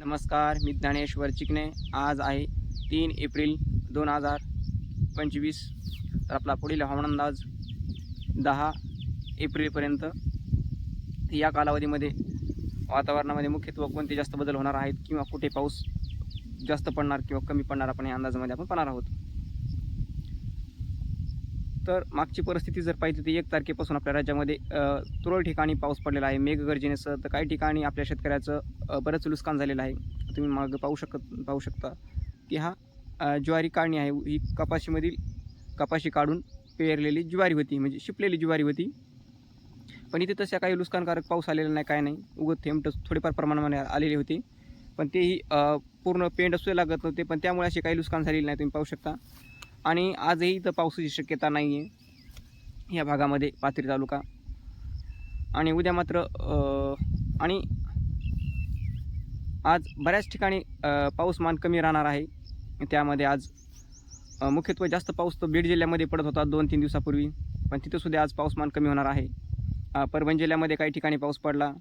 नमस्कार मी ज्ञानेश्वर चिकणे आज आहे तीन एप्रिल दोन हजार पंचवीस. तर आपला पुढील हवामान अंदाज दहा एप्रिलपर्यंत या कालावधीमध्ये वातावरणामध्ये मुख्यत्वे कोणते जास्त बदल होणार आहेत किंवा कुठे पाऊस जास्त पडणार किंवा कमी पडणार आपण या अंदाजामध्ये आपण पाहणार आहोत. तर मागची परिस्थिती जर पाहिजे तर एक तारखेपासून आपल्या राज्यामध्ये तुरळ तुरळक ठिकाणी पाऊस पडलेला आहे. मेघगर्जनेसह तर काही ठिकाणी आपल्या शेतकऱ्याचं बरंच नुकसान झालेलं आहे. तुम्ही मागं पाहू शकत पाहू शकता की हा ज्वारी काढणी आहे. ही कपाशीमधील कपाशी काढून पेरलेली ज्वारी होती म्हणजे शिपलेली ज्वारी होती. पण इथे तशा काही नुकसानकारक पाऊस आलेला नाही काय नाही. उगत थेंब थोडेफार प्रमाणामध्ये आलेले होते. पण तेही पूर्ण पेंड असू लागत नव्हते. पण त्यामुळे असे काही नुकसान झालेले नाही तुम्ही पाहू शकता. आणि आजही इथं पावसाची शक्यता नाही आहे या भागामध्ये पाथरी तालुका. आणि उद्या मात्र आणि आज बऱ्याच ठिकाणी पाऊसमान कमी राहणार आहे. त्यामध्ये आज मुख्यत्वे जास्त पाऊस तर बीड जिल्ह्यामध्ये पडत होता दोन तीन दिवसापूर्वी. पण तिथंसुद्धा आज पाऊसमान कमी होणार आहे. परभणी जिल्ह्यामध्ये काही ठिकाणी पाऊस पडला.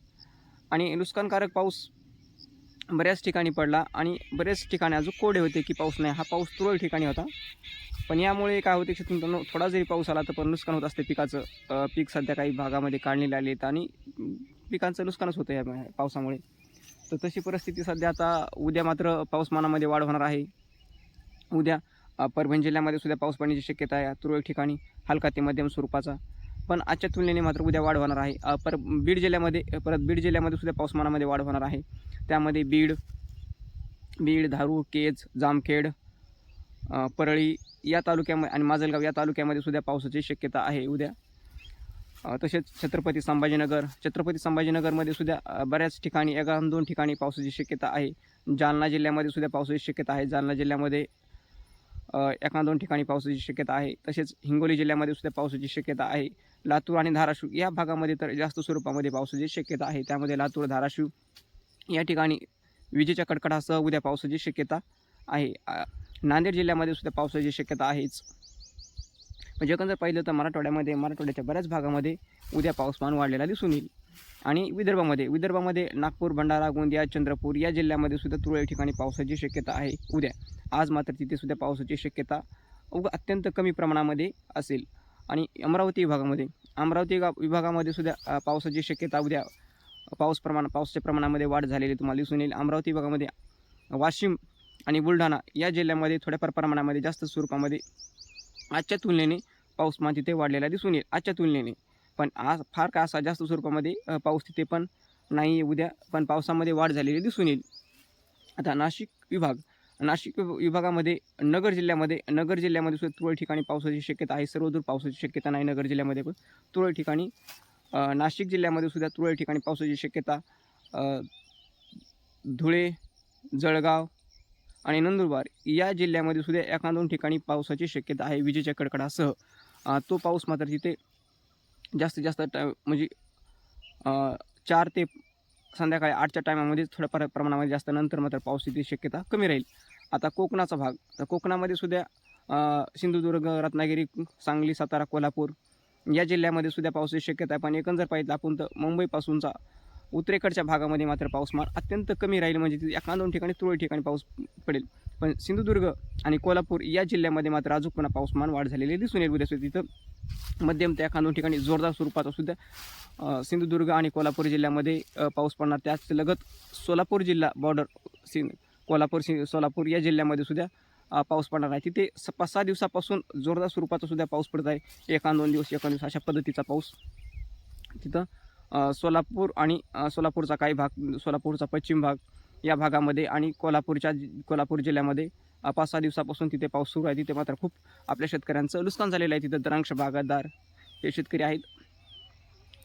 आणि नुकसानकारक पाऊस बऱ्याच ठिकाणी पडला. आणि बरेच ठिकाणी अजून कोरडे होते की पाऊस नाही. हा पाऊस तुरळ ठिकाणी होता. पण यामुळे काय होते की थोडा जरी पाऊस आला तर पण नुकसान होत असते पिकाचं. पीक सध्या काही भागामध्ये काढलेले आलेत आणि पिकांचं नुकसानच होतं या पावसामुळे. तर तशी परिस्थिती सध्या आता उद्या मात्र पाऊसमानामध्ये वाढ होणार आहे. उद्या परभणी जिल्ह्यामध्ये सुद्धा पाऊस पडण्याची शक्यता आहे. तुरळक ठिकाणी हलका ते मध्यम स्वरूपाचा. पण आजच्या तुलनेने मात्र उद्या वाढ होणार आहे. पर बीड जिल्ह्यामध्ये परत बीड जिल्ह्यामध्ये सुद्धा पाऊसमानामध्ये वाढ होणार आहे. त्यामध्ये बीड बीड धारू केज जामखेड परळी या तालुक्यामध्ये आणि माजलगाव या तालुक्यामध्ये सुद्धा पावसाची शक्यता आहे उद्या. तसेच छत्रपती संभाजीनगर छत्रपती संभाजीनगरमध्ये सुद्धा बऱ्याच ठिकाणी एका दोन ठिकाणी पावसाची शक्यता आहे. जालना जिल्ह्यामध्ये सुद्धा पावसाची शक्यता आहे. जालना जिल्ह्यामध्ये एका दोन ठिकाणी पावसाची शक्यता आहे. तसेच हिंगोली जिल्ह्यामध्ये सुद्धा पावसाची शक्यता आहे. लातूर आणि धाराशिव या भागामध्ये तर जास्त स्वरूपामध्ये पावसाची शक्यता आहे. त्यामध्ये लातूर धाराशिव या ठिकाणी विजेच्या कडकडासह उद्या पावसाची शक्यता आहे. नांदेड जिल्ह्यामध्ये सुद्धा पावसाची शक्यता आहेच. म्हणजे एकंदर पाहिलं तर मराठवाड्यामध्ये मराठवाड्याच्या बऱ्याच भागामध्ये उद्या पाऊसमान वाढलेला दिसून येईल. आणि विदर्भामध्ये विदर्भामध्ये नागपूर भंडारा गोंदिया चंद्रपूर या जिल्ह्यामध्ये सुद्धा तुरळक ठिकाणी पावसाची शक्यता आहे उद्या. आज मात्र तिथे सुद्धा पावसाची शक्यता उग अत्यंत कमी प्रमाणामध्ये असेल. आणि अमरावती विभागामध्ये अमरावती विभागामध्ये सुद्धा पावसाची शक्यता उद्या पाऊस प्रमाण पावसाच्या प्रमाणामध्ये वाढ झालेली तुम्हाला दिसून येईल. अमरावती विभागामध्ये वाशिम आणि बुलढाणा या जिल्ह्यामध्ये थोड्याफार प्रमाणामध्ये जास्त स्वरूपामध्ये आजच्या तुलनेने पाऊसमान तिथे वाढलेला दिसून येईल. आजच्या तुलनेने. पण आज फार का असा जास्त स्वरूपामध्ये पाऊस तिथे पण नाही उद्या पण पावसामध्ये वाढ झालेली दिसून येईल. आता नाशिक विभाग नाशिक विभागामध्ये नगर जिल्ह्यामध्ये नगर जिल्ह्यामध्ये सुद्धा तुरळक ठिकाणी पावसाची शक्यता आहे. सर्वदूर पावसाची शक्यता नाही नगर जिल्ह्यामध्ये पण. तुरळक ठिकाणी नाशिक जिल्ह्यामध्ये सुद्धा तुरळक ठिकाणी पावसाची शक्यता धुळे जळगाव आणि नंदुरबार या जिल्ह्यामध्ये सुद्धा एका दोन ठिकाणी पावसाची शक्यता आहे विजेच्या कडकडासह. तो पाऊस मात्र तिथे जास्तीत जास्त टा म्हणजे चार ते संध्याकाळी आठच्या टायमामध्ये थोड्याफार प्रमाणामध्ये जास्त नंतर मात्र पावसाची शक्यता कमी राहील. आता कोकणाचा भाग तर कोकणामध्ये सुद्धा सिंधुदुर्ग रत्नागिरी सांगली सातारा कोल्हापूर या जिल्ह्यामध्ये सुद्धा पावसाची शक्यता आहे. पण एकंदर पाहिजे आपण तर मुंबईपासूनचा उत्तरेकडच्या भागामध्ये मात्र पाऊसमान अत्यंत कमी राहील. म्हणजे तिथे एका दोन ठिकाणी तुरळक ठिकाणी पाऊस पडेल. पण सिंधुदुर्ग आणि कोल्हापूर या जिल्ह्यामध्ये मात्र अजून पुन्हा पाऊसमान वाढ झालेली दिसून येईल. उद्या तिथं मध्यम ते एका दोन ठिकाणी जोरदार स्वरूपाचा सुद्धा सिंधुदुर्ग आणि कोल्हापूर जिल्ह्यामध्ये पाऊस पडणार. त्याच लगत सोलापूर जिल्हा बॉर्डर सिंध कोल्हापूर सि सोलापूर या जिल्ह्यामध्ये सुद्धा पाऊस पडणार आहे. तिथे स पाच सहा दिवसापासून जोरदार स्वरूपाचा सुद्धा पाऊस पडत आहे. एका दोन दिवस एका दिवस अशा पद्धतीचा पाऊस तिथं सोलापूर आणि सोलापूरचा काही भाग सोलापूरचा पश्चिम भाग या भागामध्ये आणि कोल्हापूरच्या कोल्हापूर जिल्ह्यामध्ये पाच सहा दिवसापासून तिथे पाऊस सुरू आहे. तिथे मात्र खूप आपल्या शेतकऱ्यांचं नुकसान झालेलं आहे. तिथं द्रांक्ष बागायतदार हे शेतकरी आहेत.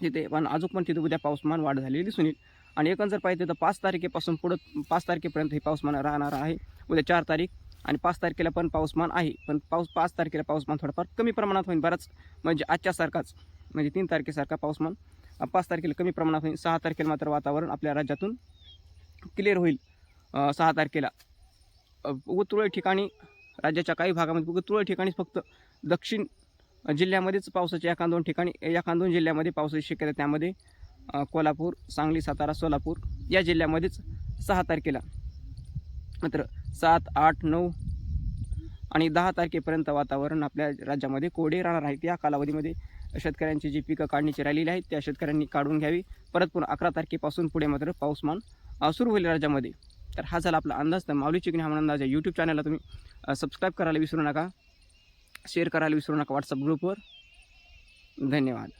तिथे पण अजून पण तिथे उद्या पाऊसमान वाढ झालेली दिसून येईल आणि एकंदर पाहिजे तर पाच तारखेपासून पुढं पाच तारखेपर्यंत हे पाऊसमान राहणार आहे. उद्या चार तारीख आणि पाच तारखेला पण पाऊसमान आहे. पण पाऊस पाच तारखेला पाऊसमान थोडाफार कमी प्रमाणात होईल बराच म्हणजे आजच्यासारखाच म्हणजे तीन तारखेसारखा पाऊसमान पाच तारखेला कमी प्रमाणात होईल. सहा तारखेला मात्र वातावरण आपल्या राज्यातून क्लिअर होईल. सहा तारखेला. व तुरळक ठिकाणी राज्याच्या काही भागामध्ये व तुरळक ठिकाणी फक्त दक्षिण जिल्ह्यामध्येच पावसाच्या एखाद दोन ठिकाणी एखाद दोन जिल्ह्यामध्ये पावसाची शक्यता त्यामध्ये कोल्हापूर सांगली सातारा सोलापूर या जिल्ह्यामध्येच सहा तारखेला. मात्र सात आठ नऊ आणि दहा तारखेपर्यंत वातावरण आपल्या राज्यामध्ये कोरडे राहणार आहेत या कालावधीमध्ये शेतकऱ्यांची जी पिकं काढणीची राहिलेली आहेत त्या शेतकऱ्यांनी काढून घ्यावी. परत पुन्हा अकरा तारखेपासून पुढे मात्र पाऊसमान सुरू होईल राज्यामध्ये. तर हा झाला आपला अंदाज. तर माऊली चिकणी हा अंदाज आहे यूट्यूब चॅनलला तुम्ही सबस्क्राईब करायला विसरू नका. शेअर करायला विसरू नका. व्हॉट्सअप ग्रुपवर धन्यवाद.